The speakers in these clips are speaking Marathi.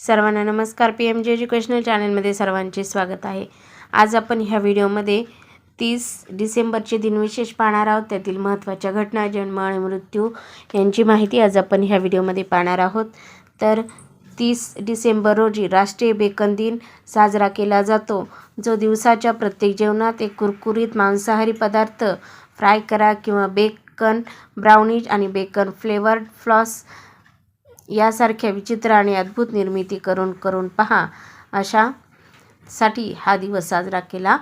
सर्वांना नमस्कार. पी एम जे एज्युकेशनल चॅनलमध्ये सर्वांचे स्वागत आहे. आज आपण ह्या व्हिडिओमध्ये तीस डिसेंबरचे दिनविशेष पाहणार आहोत. त्यातील महत्त्वाच्या घटना जन्म आणि मृत्यू यांची माहिती आज आपण ह्या व्हिडिओमध्ये पाहणार आहोत. तर तीस डिसेंबर रोजी राष्ट्रीय बेकन दिन साजरा केला जातो. जो दिवसाच्या प्रत्येक जेवणात एक कुरकुरीत मांसाहारी पदार्थ फ्राय करा किंवा बेकन ब्राउनीज आणि बेकन फ्लेवर्ड फ्लॉस यासारख्या विचित्र आणि अद्भुत निर्मिती करून करून पहा. अशा साठी हा दिवस साजरा केला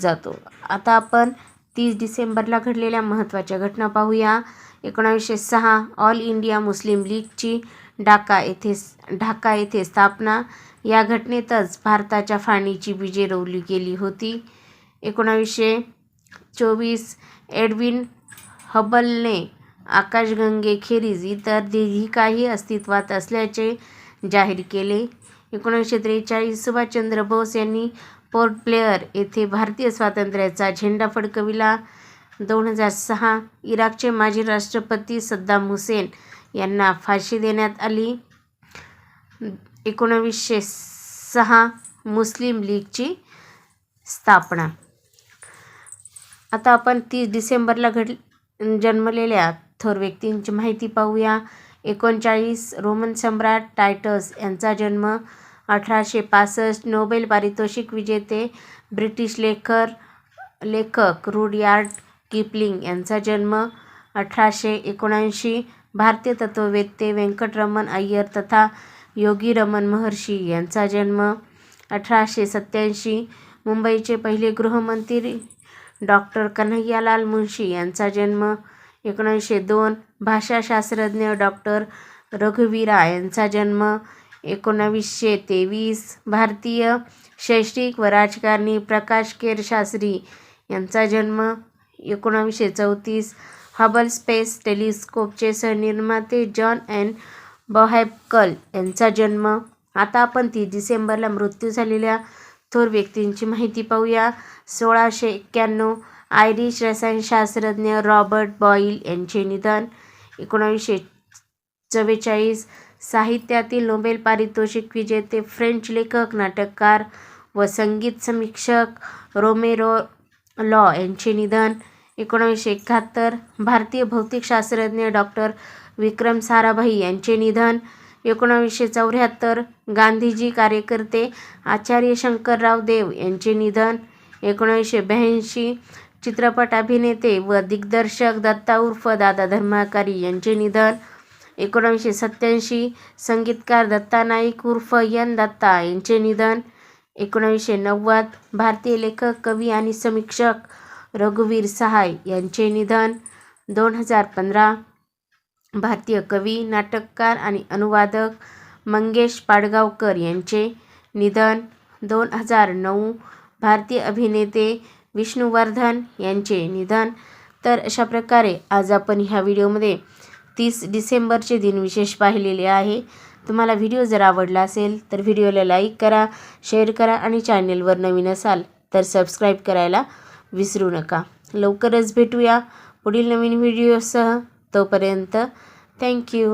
जातो. आता आपण तीस डिसेंबरला घडलेल्या महत्त्वाच्या घटना पाहूया. एकोणावीसशे सहा ऑल इंडिया मुस्लिम लीगची ढाका येथे ढाका येथे स्थापना. या घटनेतच भारताच्या फाळणीची बीजे रोवली गेली होती. एकोणावीसशे चोवीस एडविन हबलने आकाशगंगेखेरीज इतर देही काही अस्तित्वात असल्याचे जाहीर केले. एकोणीसशे त्रेचाळीस सुभाषचंद्र बोस यांनी पोर्ट प्लेअर येथे भारतीय स्वातंत्र्याचा झेंडा फडकविला. दोन हजार सहा इराकचे माजी राष्ट्रपती सद्दाम हुसेन यांना फाशी देण्यात आली. एकोणवीसशे सहा मुस्लिम लीगची स्थापना. आता आपण तीस डिसेंबरला घड जन्मलेल्या थोर व्यक्तींची माहिती पाहूया. एकोणचाळीस रोमन सम्राट टायटस यांचा जन्म अठराशे पासष्ट नोबेल पारितोषिक विजेते ब्रिटिश लेखर लेखक रुडयार्ड किपलिंग यांचा जन्म अठराशे एकोणऐंशी भारतीय तत्त्ववेत्ते व्यंकटरमण अय्यर तथा योगी रमन महर्षी यांचा जन्म अठराशे सत्त्याऐंशी मुंबईचे पहिले गृहमंत्री डॉक्टर कन्हैयालाल मुंशी यांचा जन्म एकोणीसशे दोन भाषाशास्त्रज्ञ डॉक्टर रघुवीरा यांचा जन्म एकोणावीसशे तेवीस भारतीय शैक्षणिक व राजकारणी प्रकाश केर शास्त्री यांचा जन्म एकोणावीसशे चौतीस हबल स्पेस टेलिस्कोपचे सहनिर्माते जॉन एन बॉहॅपकल यांचा जन्म. आता आपण तीस डिसेंबरला मृत्यू झालेल्या थोर व्यक्तींची माहिती पाहूया. सोळाशे एक्क्याण्णव आयरिश रसायनशास्त्रज्ञ रॉबर्ट बॉईल यांचे निधन. एकोणावीसशे चव्वेचाळीस साहित्यातील नोबेल पारितोषिक विजेते फ्रेंच लेखक नाटककार व संगीत समीक्षक रोमेरो लॉ यांचे निधन. एकोणावीसशे एकाहत्तर भारतीय भौतिकशास्त्रज्ञ डॉक्टर विक्रम साराभाई यांचे निधन. एकोणावीसशे चौऱ्याहत्तर गांधीजी कार्यकर्ते आचार्य शंकरराव देव यांचे निधन एकोणावीसशे ब्याऐंशी चित्रपट अभिनेते व दिग्दर्शक दत्ता उर्फ दादा धर्माकारी यांचे निधन एकोणावीसशे सत्त्याऐंशी संगीतकार दत्ता नाईक उर्फ यन दत्ता यांचे निधन एकोणावीसशे नव्वद भारतीय लेखक कवी आणि समीक्षक रघुवीर सहाय यांचे निधन दोन हजार पंधरा भारतीय कवी नाटककार आणि अनुवादक मंगेश पाडगावकर यांचे निधन दोन हजार नऊ भारतीय अभिनेते विष्णुवर्धन यांचे निधन. तर अशा प्रकारे आज आपण ह्या व्हिडिओमध्ये तीस डिसेंबरचे दिनविशेष पाहिलेले आहे. तुम्हाला व्हिडिओ जर आवडला असेल तर व्हिडिओला लाईक करा शेअर करा आणि चॅनेलवर नवीन असाल तर सबस्क्राईब करायला विसरू नका. लवकरच भेटूया पुढील नवीन व्हिडिओसह. तोपर्यंत थँक्यू